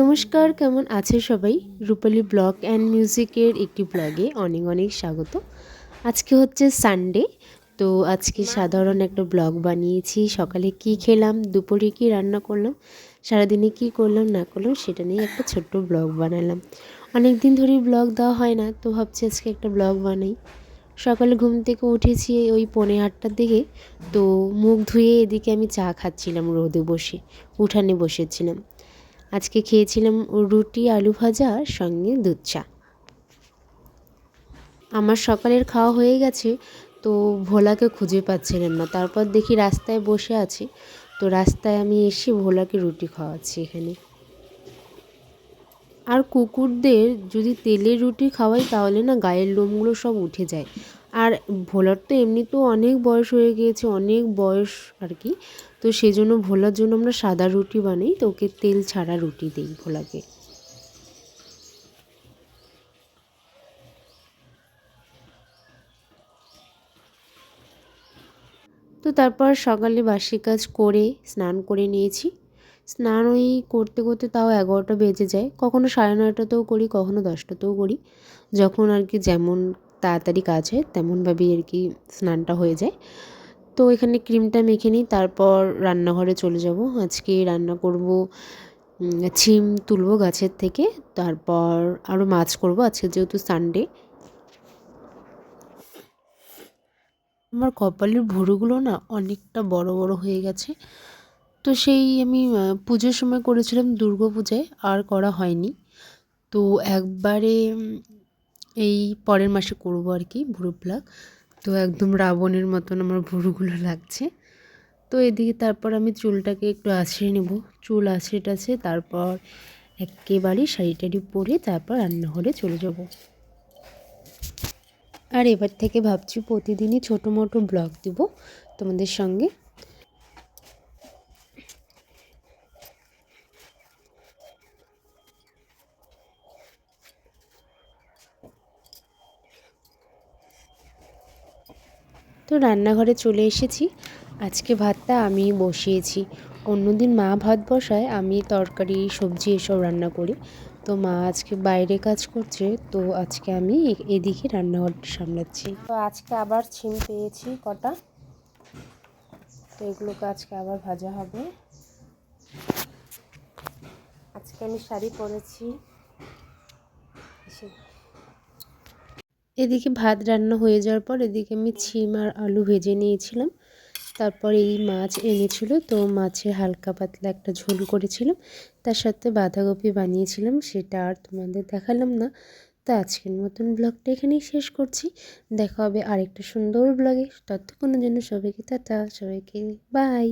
নমস্কার, কেমন আছে সবাই? রূপালী ব্লগ অ্যান্ড মিউজিকের একটি ব্লগে অনেক অনেক স্বাগত। আজকে হচ্ছে সানডে তো আজকে সাধারণ একটা ব্লগ বানিয়েছি। সকালে কি খেলাম, দুপুরে কি রান্না করলাম, সারাদিনে কি করলাম, না করলাম, সেটা নিয়ে একটা ছোট্ট ব্লগ বানালাম। অনেক দিন ধরেই ব্লগ দেওয়া হয় না, তো ভাবছি আজকে একটা ব্লগ বানাই। সকালে ঘুম থেকে উঠেছি ওই পৌনে আটটার দিকে, তো মুখ ধুয়ে এদিকে আমি চা খাচ্ছিলাম রোদে বসে, উঠানে বসেছিলাম। আজকে খেয়েছিলাম রুটি, আলু ভাজা সঙ্গে দুধ চা। আমার সকালের খাওয়া হয়ে গেছে, তো ভোলাকে খুঁজে পাচ্ছিলাম না। তারপর দেখি রাস্তায় বসে আছে, তো রাস্তায় আমি এসে ভোলাকে রুটি খাওয়াচ্ছি এখানে। আর কুকুরদের যদি তেলের রুটি খাওয়াই, তাহলে না গায়ের লোমগুলো সব উঠে যায়। আর ভোলার তো এমনিতেও অনেক বয়স হয়ে গিয়েছে, অনেক বয়স আর কি। তো সেই জন্য ভোলার জন্য আমরা সাদা রুটি বানাই, তো ওকে তেল ছাড়া রুটি দিই ভোলাকে। তো তারপর সকালে বাসি কাজ করে স্নান করে নিয়েছি। স্নান ওই করতে করতে তাও এগারোটা বেজে যায়, কখনো সাড়ে নয়টাতেও করি, কখনো দশটাতেও করি। যখন আর কি যেমন তাড়াতাড়ি কাজ হয় তেমনভাবেই আর কি স্নানটা হয়ে যায়। তো এখানে ক্রিমটা মেখে নিই, তারপর রান্নাঘরে চলে যাব। আজকে রান্না করব ছিম তুলবো গাছের থেকে, তারপর আরও মাছ করব। আজকে যেহেতু সানডে আমার কপালের ভুরুগুলো না অনেকটা বড় বড় হয়ে গেছে। তো সেই আমি পুজোর সময় করেছিলাম দুর্গা পূজায়, আর করা হয়নি। তো একবারে এই পরের মাসে করব আর কি ভুরু প্লাগ তো একদম রাবণের মতন আমার ভুরুগুলো লাগছে। তো এদিকে তারপর আমি চুলটাকে একটু আছড়ে নেব। চুল আছড়ে টাছে তারপর একেবারে শাড়ি টাড়ি পরে তারপর রান্নাঘরে চলে যাব। আর এবার থেকে ভাবছি প্রতিদিনই ছোটো মোটো ব্লগ দিব তোমাদের সঙ্গে। তো রান্নাঘরে চলে এসেছি। আজকে ভাতটা আমি বসিয়েছি। অন্যদিন মা ভাত বসায়, আমি তরকারি, সবজি এসব রান্না করি। তো মা আজকে বাইরে কাজ করছে, তো আজকে আমি এদিকে রান্নাঘরটা সামলাচ্ছি। তো আজকে আবার ছিম পেয়েছি কটা। তো এগুলোকে আজকে আবার ভাজা হবে। আজকে আমি শাড়ি পরেছি। এদিকে ভাত রান্না হয়ে যাওয়ার পর এদিকে আমি ছিম আর আলু ভেজে নিয়েছিলাম। তারপর এই মাছ এনেছিল, তো মাছের হালকা পাতলা একটা ঝোল করেছিলাম। তার সাথে বাঁধাকপি বানিয়েছিলাম, সেটা আর তোমাদের দেখালাম না। তো আজকের মতন ব্লগটা এখানেই শেষ করছি। দেখা হবে আরেকটা সুন্দর ব্লগে। ততক্ষণের জন্য সবাইকে টাটা, সবাইকে বাই